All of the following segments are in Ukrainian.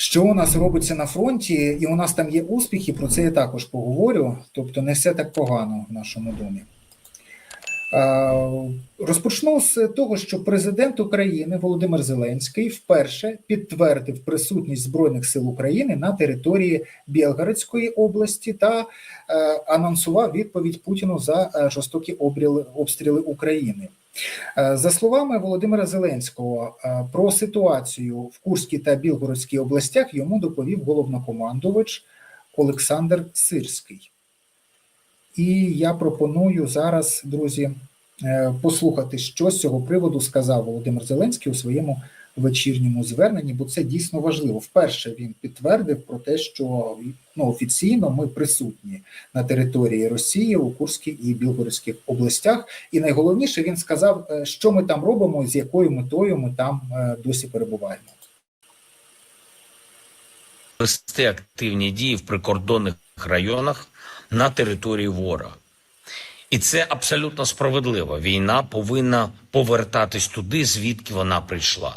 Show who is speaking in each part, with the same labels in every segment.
Speaker 1: Що у нас робиться на фронті, і у нас там є успіхи, про це я також поговорю. Тобто не все так погано в нашому домі. Розпочну з того, що президент України Володимир Зеленський вперше підтвердив присутність Збройних сил України на території Білгородської області та е, анонсував відповідь Путіну за е, жорстокі обстріли України. Е, За словами Володимира Зеленського, е, про ситуацію в Курській та Білгородській областях йому доповів головнокомандувач Олександр Сирський. І я пропоную зараз, друзі, е, послухати, що з цього приводу сказав Володимир Зеленський у своєму вечірньому зверненні, бо це дійсно важливо. Вперше він підтвердив про те, що ну, офіційно ми присутні на території Росії у Курській і Білгородських областях. І найголовніше він сказав, е, що ми там робимо, з якою метою ми там е, досі перебуваємо.
Speaker 2: вести активні дії в прикордонних районах на території ворога. І це абсолютно справедливо. Війна повинна повертатись туди, звідки вона прийшла.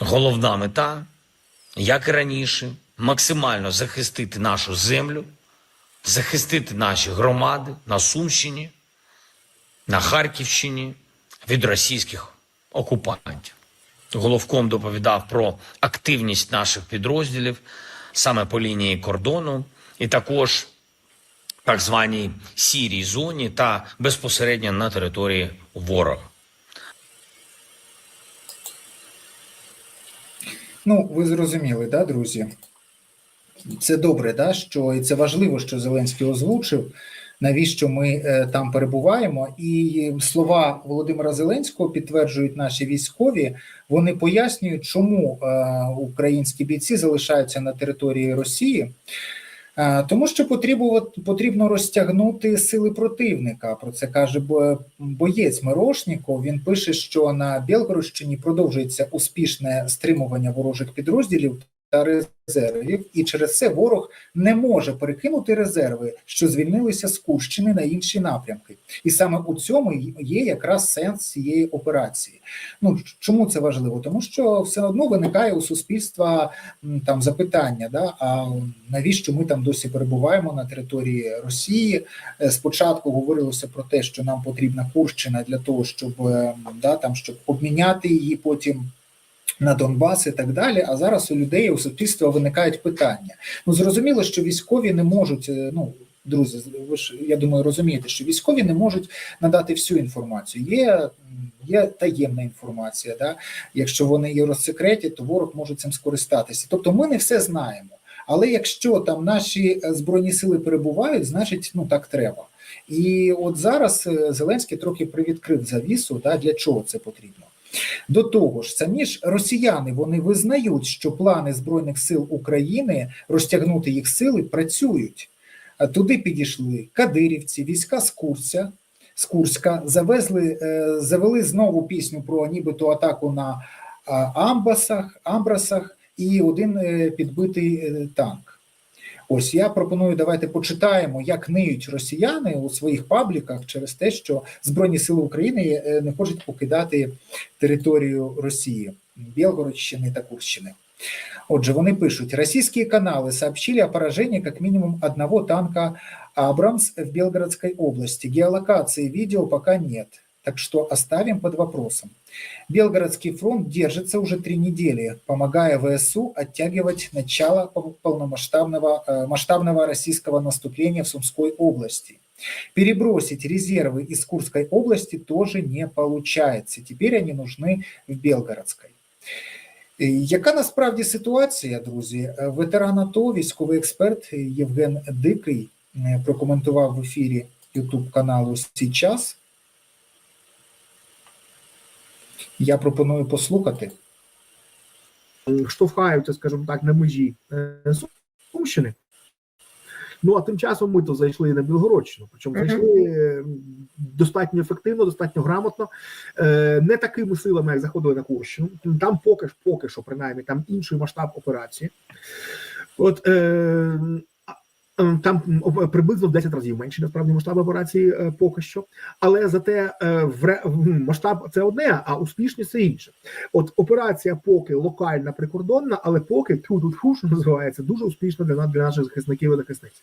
Speaker 2: Головна мета, як і раніше, максимально захистити нашу землю, захистити наші громади на Сумщині, на Харківщині від російських окупантів. Головком доповідав про активність наших підрозділів саме по лінії кордону, і також так званій сірій зоні та безпосередньо на території ворога.
Speaker 1: Ну, ви зрозуміли, да, друзі? Це добре, да, що і це важливо, що Зеленський озвучив, навіщо ми е, там перебуваємо. І слова Володимира Зеленського підтверджують наші військові. Вони пояснюють, чому е, українські бійці залишаються на території Росії. Е, Тому що потрібно, розтягнути сили противника. Про це каже бо- боєць Мирошніков. Він пише, що на Білгородщині продовжується успішне стримування ворожих підрозділів та резервів, і через це ворог не може перекинути резерви, що звільнилися з Курщини на інші напрямки. І саме у цьому є якраз сенс цієї операції. Ну чому це важливо? Тому що все одно виникає у суспільства там запитання: да, а навіщо ми там досі перебуваємо на території Росії? Е, Спочатку говорилося про те, що нам потрібна Курщина для того, щоб е, да, там щоб обміняти її потім. На Донбас і так далі, а зараз у людей у суспільства виникають питання. Ну зрозуміло, що військові не можуть. е, Ну друзі, ви ж я думаю, розумієте, що військові не можуть надати всю інформацію. Є, є таємна інформація. Да? Якщо вони її розсекретять, то ворог може цим скористатися. Тобто, ми не все знаємо. Але якщо там наші е, збройні сили перебувають, значить ну так треба. І от зараз е, Зеленський трохи привідкрив завісу. Да, для чого це потрібно. До того ж, самі ж росіяни вони визнають, що плани збройних сил України розтягнути їх сили працюють. Туди підійшли кадирівці, війська з Курця, з Курська, завезли, е, завели знову пісню про нібито атаку на амбасах, амбрасах і один е, підбитий е, танк. Ось я пропоную, давайте почитаємо, як ниють росіяни у своїх пабліках через те, що Збройні сили України е, не хочуть покидати територію Росії, Білгородщини та Курщини. Отже, вони пишуть: російські канали сообщили о поражении как минимум одного танка Абрамс в Белгородской области. Геолокации видео пока нет, так что оставим под вопросом. Белгородский фронт держится уже три недели, помогая ВСУ оттягивать начало пол- полномасштабного э, масштабного российского наступления в Сумской области. Перебросить резервы из Курской области тоже не получается. Теперь они нужны в Белгородской. Е, Яка насправді ситуація, друзі? Е, Ветеран АТО, військовий експерт Євген Дикий е, прокоментував в ефірі Ютуб каналу «Сій Я пропоную послухати.
Speaker 3: штовхаються, скажімо так, на межі е, Сумщини. Ну а тим часом ми то зайшли на Білгородщину. Причому
Speaker 1: Мгм.
Speaker 3: зайшли е, достатньо ефективно, достатньо грамотно, е, не такими силами, як заходили на Курщину. Там поки поки що, принаймні, там інший масштаб операції. От е, Е, Там приблизно в 10 разів менші насправді масштаб операції е, поки що, але зате е, м, масштаб це одне, а успішність це інше. От операція поки локальна прикордонна, але поки тут фу, що називається дуже успішна для для наших захисників і захисниць.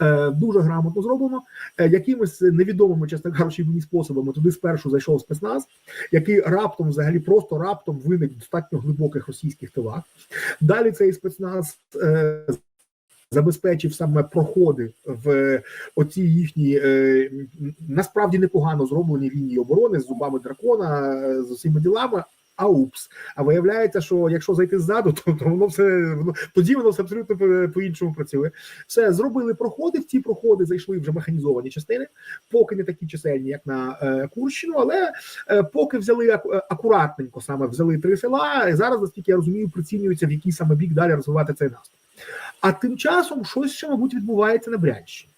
Speaker 3: Е, Дуже грамотно зроблено. Е, Якимись невідомими, чесно кажучи, мені способами туди спершу зайшов спецназ, який раптом, взагалі, просто раптом виник в достатньо глибоких російських тилах. Далі цей спецназ е, забезпечив саме проходи в оці їхні е, насправді непогано зроблені лінії оборони з зубами дракона, е, з усіма ділами. А упс. А виявляється, що якщо зайти ззаду, то, то воно все воно тоді воно все абсолютно по- по-іншому працює. Все зробили проходи. В ці проходи зайшли вже механізовані частини, поки не такі чисельні, як на е, Курщину, але е, поки взяли аку- е, акуратненько, саме взяли три села. І зараз, наскільки я розумію, прицінюються в який саме бік далі розвивати цей наступ. А тим часом щось ще, мабуть, відбувається на Брянщині.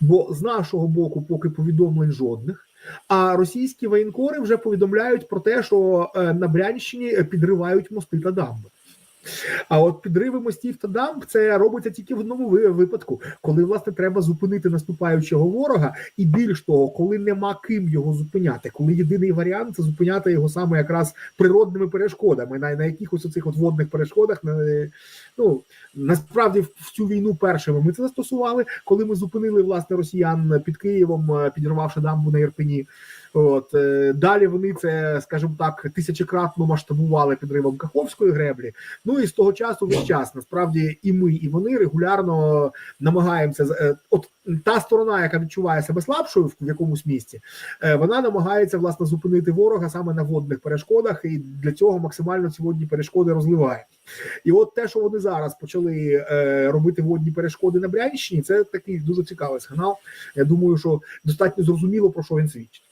Speaker 3: Бо з нашого боку, поки повідомлень жодних. А російські воєнкори вже повідомляють про те, що е, на Брянщині підривають мости та дамби. А от підриви мостів та дамб це робиться тільки в одному випадку, коли власне треба зупинити наступаючого ворога, і більш того, коли нема ким його зупиняти, коли єдиний варіант це зупиняти його саме якраз природними перешкодами, на, на якихось оцих от водних перешкодах. На, ну насправді в цю війну першими ми це застосували, коли ми зупинили власне росіян під Києвом, е, підірвавши дамбу на Ірпені. От е, далі вони це, скажімо так, тисячекратно масштабували підривом Каховської греблі. Ну і з того часу весь час насправді і ми, і вони регулярно намагаємося е, от та сторона, яка відчуває себе слабшою в якомусь місці, е, вона намагається власне зупинити ворога саме на водних перешкодах, і для цього максимально ці водні перешкоди розливає. І от те, що вони зараз почали робити водні перешкоди на Брянщині, це такий дуже цікавий сигнал. Я думаю, що достатньо зрозуміло про що він свідчить.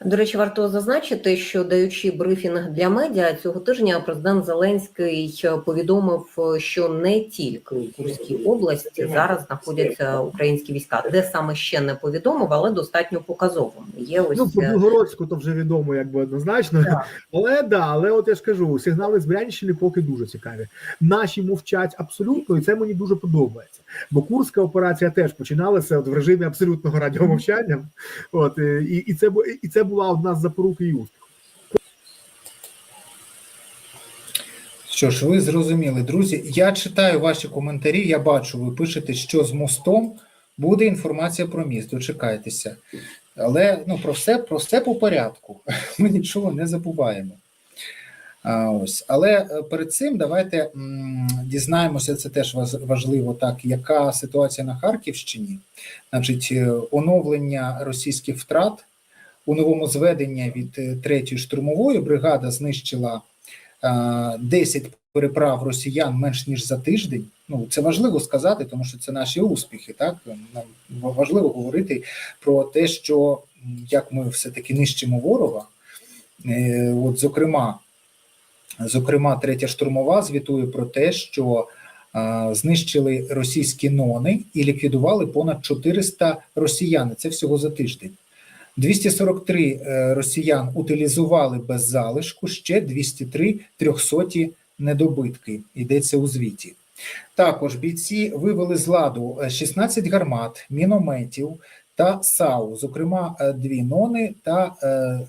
Speaker 4: До речі, варто зазначити, що даючи брифінг для медіа цього тижня, президент Зеленський повідомив, що не тільки у Курській області зараз знаходяться українські війська, де саме ще не повідомив, але достатньо показовим. Є ось
Speaker 3: Ну, про
Speaker 4: е,
Speaker 3: Білгородську то вже відомо, якби однозначно.
Speaker 4: Так.
Speaker 3: Але да, але от я ж кажу, сигнали з Брянщини поки дуже цікаві. Наші мовчать абсолютно, і це мені дуже подобається. Бо Курська операція теж починалася от в режимі абсолютного радіомовчання. От е, і, і це і це була одна з запорук і успіху.
Speaker 1: Що ж, ви зрозуміли, друзі. Я читаю ваші коментарі, я бачу, ви пишете, що з мостом буде інформація про міст. Дочекайтеся. Але ну, про все, про все по порядку. Ми нічого не забуваємо. А, ось. Але е, перед цим давайте м, дізнаємося, це теж важливо, так, яка ситуація на Харківщині. Значить, е, оновлення російських втрат у новому зведенні від е, третьої штурмової бригада знищила е, 10 переправ росіян менш ніж за тиждень. Ну це важливо сказати, тому що це наші успіхи. Так нам важливо говорити про те, що як ми все таки нищимо ворога. Е, От, зокрема, зокрема, третя штурмова звітує про те, що е, знищили російські нони і ліквідували понад 400 росіян. Це всього за тиждень. 243 е, росіян утилізували без залишку, ще 203 трьохсоті недобитки. Йдеться у звіті. Також бійці вивели з ладу е, 16 гармат, мінометів та САУ, зокрема, е, дві нони та е,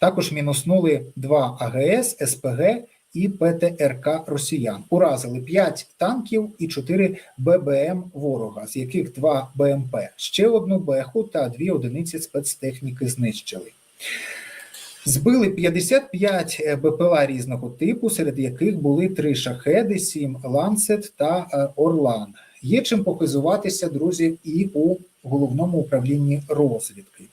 Speaker 1: також мінуснули два АГС, СПГ і ПТРК росіян. Уразили 5 танків і 4 ББМ ворога, з яких 2 БМП, ще одну беху та дві одиниці спецтехніки знищили. Збили 55 е, БПЛА різного типу, серед яких були три шахеди, 7 ланцет та е, Орлан. Є чим показуватися, друзі, і у головному управлінні розвідки.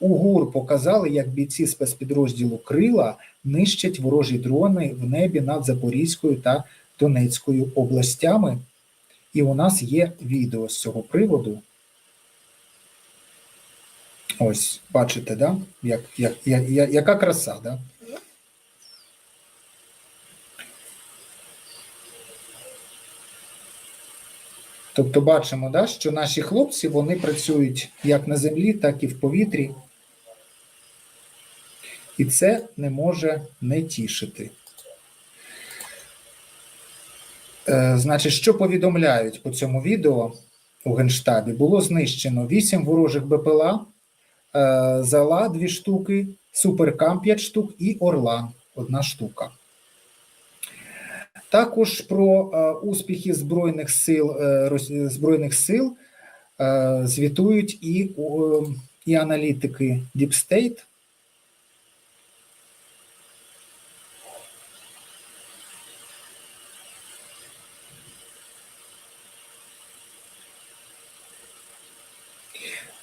Speaker 1: У ГУР показали, як бійці спецпідрозділу Крила нищать ворожі дрони в небі над Запорізькою та Донецькою областями. І у нас є відео з цього приводу. Ось, бачите, да? як, як, я, я, яка краса, да? Тобто бачимо, да, що наші хлопці вони працюють як на землі, так і в повітрі. І це не може не тішити. Е, Значить, що повідомляють по цьому відео у Генштабі? Було знищено 8 ворожих БПЛА, е, Зала 2 штуки, Суперкам 5 штук і Орлан 1 штука. Також про е, успіхи Збройних сил, е, Збройних сил е, звітують і, і аналітики Deep State.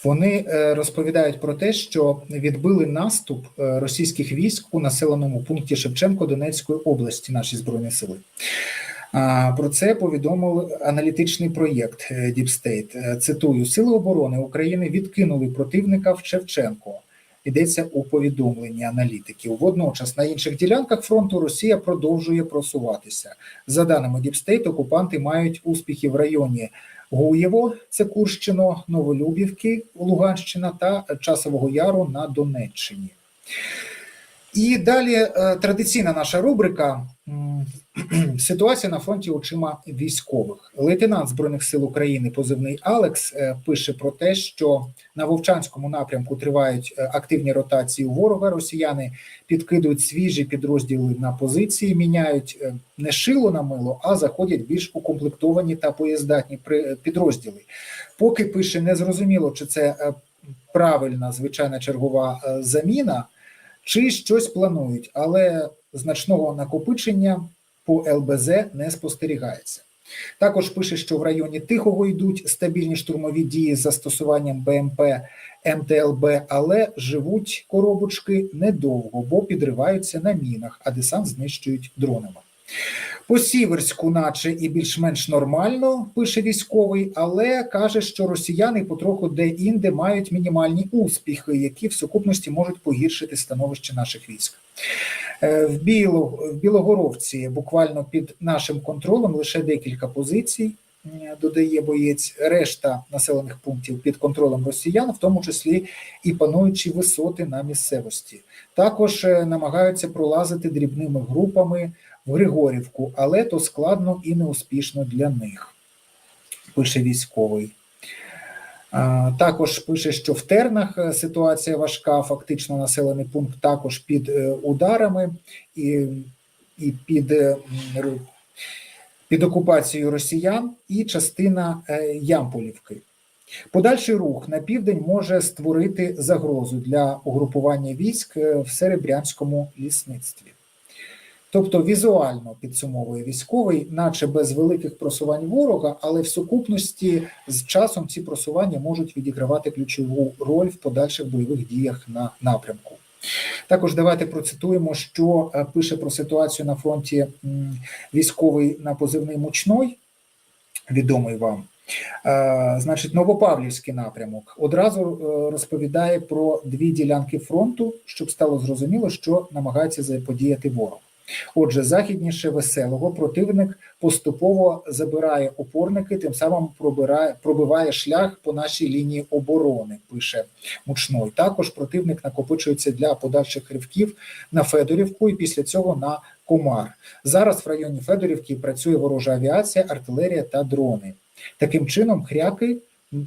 Speaker 1: Вони е, розповідають про те, що відбили наступ е, російських військ у населеному пункті Шевченко Донецької області, наші збройні сили. Про це повідомив аналітичний проєкт State. Е, Цитую: Сили оборони України відкинули противника в Шевченко. Йдеться у повідомленні аналітиків. Водночас на інших ділянках фронту Росія продовжує просуватися. За даними State, окупанти мають успіхи в районі Гуєво, це Курщино, Новолюбівки, Луганщина та Часового Яру на Донеччині. І далі е, традиційна наша рубрика Ситуація на фронті очима військових. Лейтенант Збройних сил України, позивний Алекс, е, пише про те, що на Вовчанському напрямку тривають е, активні ротації ворога. Росіяни підкидують свіжі підрозділи на позиції, міняють е, не шило на мило, а заходять більш укомплектовані та поєздатні підрозділи. Поки пише незрозуміло, чи це правильна звичайна чергова заміна, чи щось планують, але значного накопичення по ЛБЗ не спостерігається. Також пише, що в районі Тихого йдуть стабільні штурмові дії з застосуванням БМП МТЛБ, але живуть коробочки недовго, бо підриваються на мінах, а десант знищують дронами. По Сіверську, наче і більш-менш нормально, пише військовий, але каже, що росіяни потроху де-інде мають мінімальні успіхи, які в сукупності можуть погіршити становище наших військ. Е, В, Біло, в Білогоровці буквально під нашим контролем лише декілька позицій, додає боєць, решта населених пунктів під контролем росіян, в тому числі і пануючі висоти на місцевості. Також е, намагаються пролазити дрібними групами в Григорівку, але то складно і неуспішно для них, пише військовий. Також пише, що в Тернах е, ситуація важка, фактично населений пункт також під е, ударами і, і під, е, під окупацією росіян, і частина Ямполівки. Подальший рух на південь може створити загрозу для угрупування військ в Серебрянському лісництві. Тобто візуально підсумовує військовий, наче без великих просувань ворога, але в сукупності з часом ці просування можуть відігравати ключову роль в подальших бойових діях на напрямку. Також давайте процитуємо, що е, пише про ситуацію на фронті військовий на позивний мучной, відомий вам. Е, Значить, Новопавлівський напрямок одразу е, розповідає про дві ділянки фронту, щоб стало зрозуміло, що намагається заподіяти ворог. Отже, західніше веселого противник поступово забирає опорники, тим самим пробирає, пробиває шлях по нашій лінії оборони, пише Мучной. Також противник накопичується для подальших ривків на Федорівку і після цього на Комар. Зараз в районі Федорівки працює ворожа авіація, артилерія та дрони. Таким чином, хряки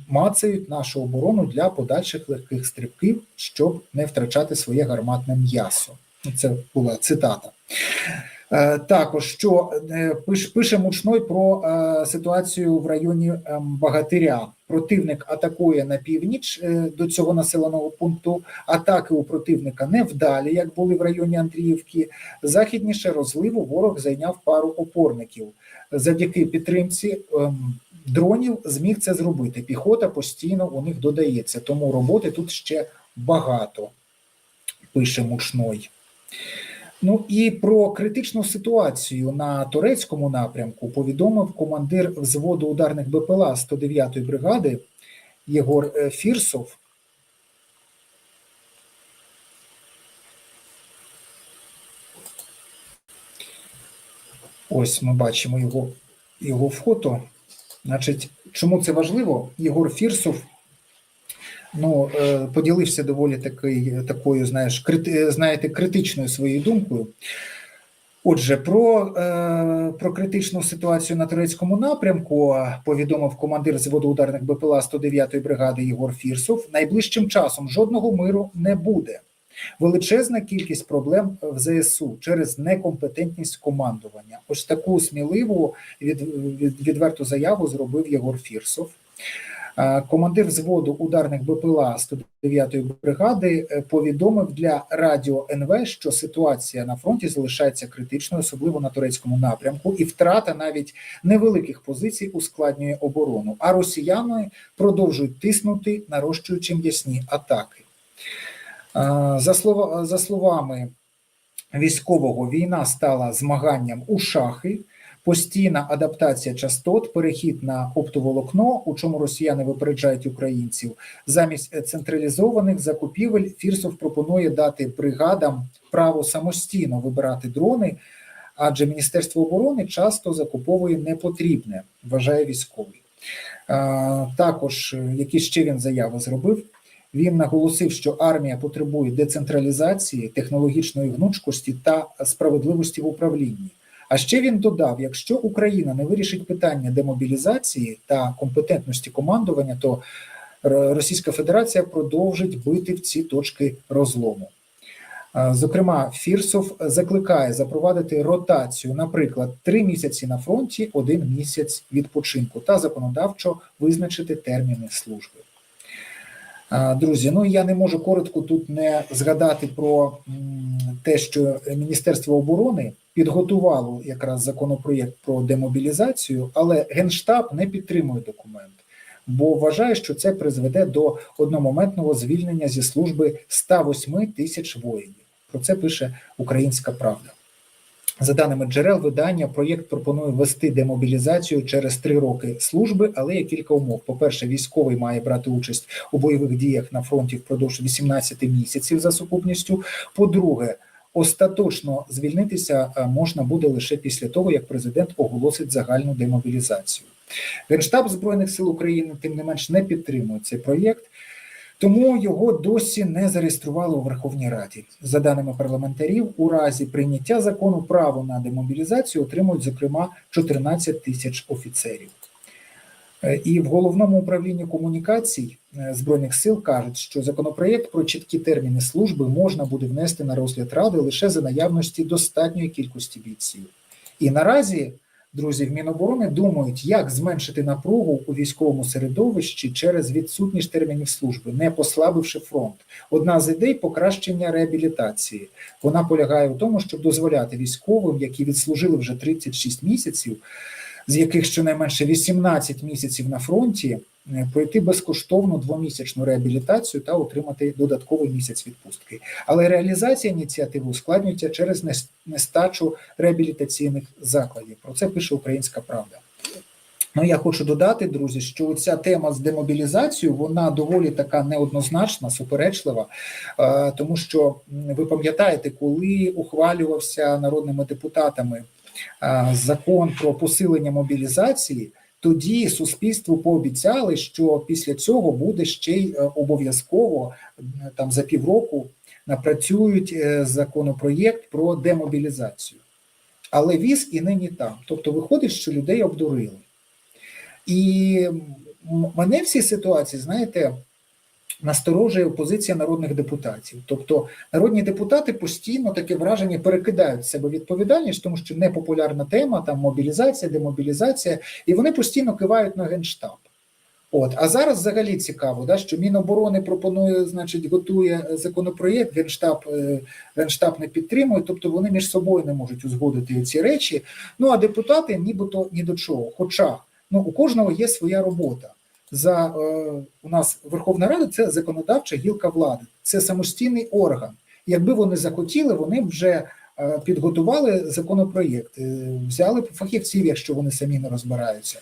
Speaker 1: мацають нашу оборону для подальших легких стрибків, щоб не втрачати своє гарматне м'ясо. Це була цитата. Е, Також що е, пиш- пише Мучной про е, ситуацію в районі ем, Багатиря. Противник атакує на північ до цього населеного пункту. Атаки у противника невдалі, як були в районі Андріївки. Західніше розливу ворог зайняв пару опорників. Завдяки підтримці ем, дронів зміг це зробити. Піхота постійно у них додається, тому роботи тут ще багато, пише Мучной. Ну і про критичну ситуацію на турецькому напрямку повідомив командир взводу ударних БПЛА 109-ї бригади Єгор е, Фірсов. Ось ми бачимо його, його фото. Значить, чому це важливо? Єгор Фірсов ну, е, поділився доволі такий, такою, знаєш, крити, знаєте, критичною своєю думкою. Отже, про, е, про критичну ситуацію на турецькому напрямку е, повідомив командир зводу ударних БПЛА 109-ї бригади Єгор Фірсов. Найближчим часом жодного миру не буде. Величезна кількість проблем в ЗСУ через некомпетентність командування. Ось таку сміливу від, від, відверту заяву зробив Єгор Фірсов. Е, Командир взводу ударних БПЛА 109-ї бригади е, повідомив для радіо НВ, що ситуація на фронті залишається критичною, особливо на турецькому напрямку, і втрата навіть невеликих позицій ускладнює оборону. А росіяни продовжують тиснути, нарощуючи м'ясні атаки. Е, За слова за словами військового, війна стала змаганням у шахи. Постійна адаптація частот, перехід на оптоволокно, у чому росіяни випереджають українців. Замість е, централізованих закупівель Фірсов пропонує дати бригадам право самостійно вибирати дрони, адже Міністерство оборони часто закуповує непотрібне, вважає військовий. Також е, які ще він заяви зробив. Він наголосив, що армія потребує децентралізації, технологічної гнучкості та справедливості в управлінні. А ще він додав: якщо Україна не вирішить питання демобілізації та компетентності командування, то Російська Федерація продовжить бити в ці точки розлому. Зокрема, Фірсов закликає запровадити ротацію, наприклад, три місяці на фронті, один місяць відпочинку, та законодавчо визначити терміни служби. Друзі, ну я не можу коротко тут не згадати про те, що Міністерство оборони підготувало якраз законопроєкт про демобілізацію, але Генштаб не підтримує документ, бо вважає, що це призведе до одномоментного звільнення зі служби 108 тисяч воїнів. Про це пише Українська Правда. За даними джерел видання, проєкт пропонує ввести демобілізацію через три роки служби, але є кілька умов. По-перше, військовий має брати участь у бойових діях на фронті впродовж 18 місяців за сукупністю. По-друге, остаточно звільнитися е, можна буде лише після того, як президент оголосить загальну демобілізацію. Генштаб Збройних сил України, тим не менш, не підтримує цей проєкт. Тому його досі не зареєстрували у Верховній Раді. За даними парламентарів, у разі прийняття закону право на демобілізацію отримують, зокрема, 14 тисяч офіцерів. Е, І в головному управлінні комунікацій збройних сил кажуть, що законопроєкт про чіткі терміни служби можна буде внести на розгляд ради лише за наявності достатньої кількості бійців. І наразі друзі в Міноборони думають, як зменшити напругу у військовому середовищі через відсутність термінів служби, не послабивши фронт. Одна з ідей покращення реабілітації. Вона полягає в тому, щоб дозволяти військовим, які відслужили вже 36 місяців, з яких щонайменше 18 місяців на фронті, е, пройти безкоштовну двомісячну реабілітацію та отримати додатковий місяць відпустки. Але реалізація ініціативи ускладнюється через нес- нестачу реабілітаційних закладів. Про це пише Українська Правда. Ну, я хочу додати, друзі, що ця тема з демобілізацією вона доволі така неоднозначна, суперечлива, е, тому що ви пам'ятаєте, коли ухвалювався народними депутатами закон про посилення мобілізації, тоді суспільству пообіцяли, що після цього буде ще й е, обов'язково там за півроку напрацюють е, законопроєкт про демобілізацію. Але віз і нині там. Тобто виходить, що людей обдурили. І мене в цій ситуації, знаєте, насторожує позиція народних депутатів. Тобто народні депутати постійно таке враження перекидають з себе відповідальність, тому що непопулярна тема, там мобілізація, демобілізація, і вони постійно кивають на генштаб. От, а зараз взагалі цікаво, да, що Міноборони пропонує, значить, готує законопроєкт, Генштаб, е, Генштаб не підтримує, тобто вони між собою не можуть узгодити ці речі. Ну а депутати нібито ні до чого. Хоча ну, у кожного є своя робота. За е, у нас Верховна Рада це законодавча гілка влади, це самостійний орган. Якби вони захотіли, вони вже е, підготували законопроєкт, е, взяли фахівців, якщо вони самі не розбираються.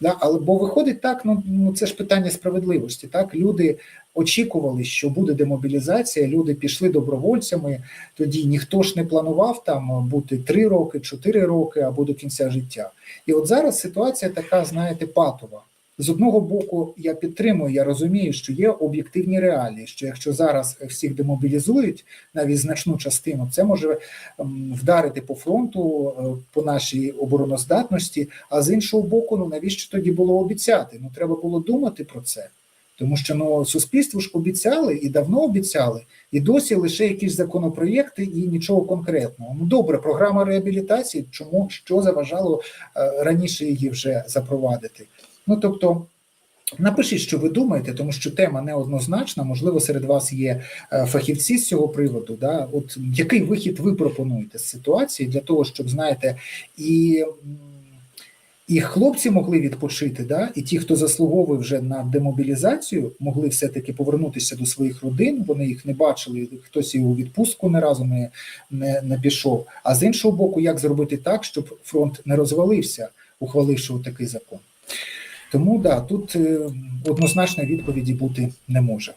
Speaker 1: Да, але бо виходить так, ну, ну це ж питання справедливості. Так люди очікували, що буде демобілізація. Люди пішли добровольцями. Тоді ніхто ж не планував там бути три роки, чотири роки або до кінця життя. І от зараз ситуація така, знаєте, патова. З одного боку я підтримую, я розумію, що є об'єктивні реалії, що якщо зараз всіх демобілізують, навіть значну частину, це може ем, вдарити по фронту, е, по нашій обороноздатності. А з іншого боку, ну навіщо тоді було обіцяти? Ну треба було думати про це. Тому що ну суспільству ж обіцяли і давно обіцяли, і досі лише якісь законопроєкти і нічого конкретного. Ну добре, програма реабілітації. Чому що заважало е, раніше її вже запровадити? Ну тобто. Напишіть, що ви думаєте, тому що тема неоднозначна. Можливо, серед вас є е, фахівці з цього приводу. Да? От який вихід ви пропонуєте з ситуації для того, щоб знаєте, і, і хлопці могли відпочити, да? і ті, хто заслуговує вже на демобілізацію, могли все-таки повернутися до своїх родин. Вони їх не бачили, хтось у відпустку не разу не, не, не пішов. А з іншого боку, як зробити так, щоб фронт не розвалився, ухваливши такий закон. Тому да, тут е, однозначної відповіді бути не може.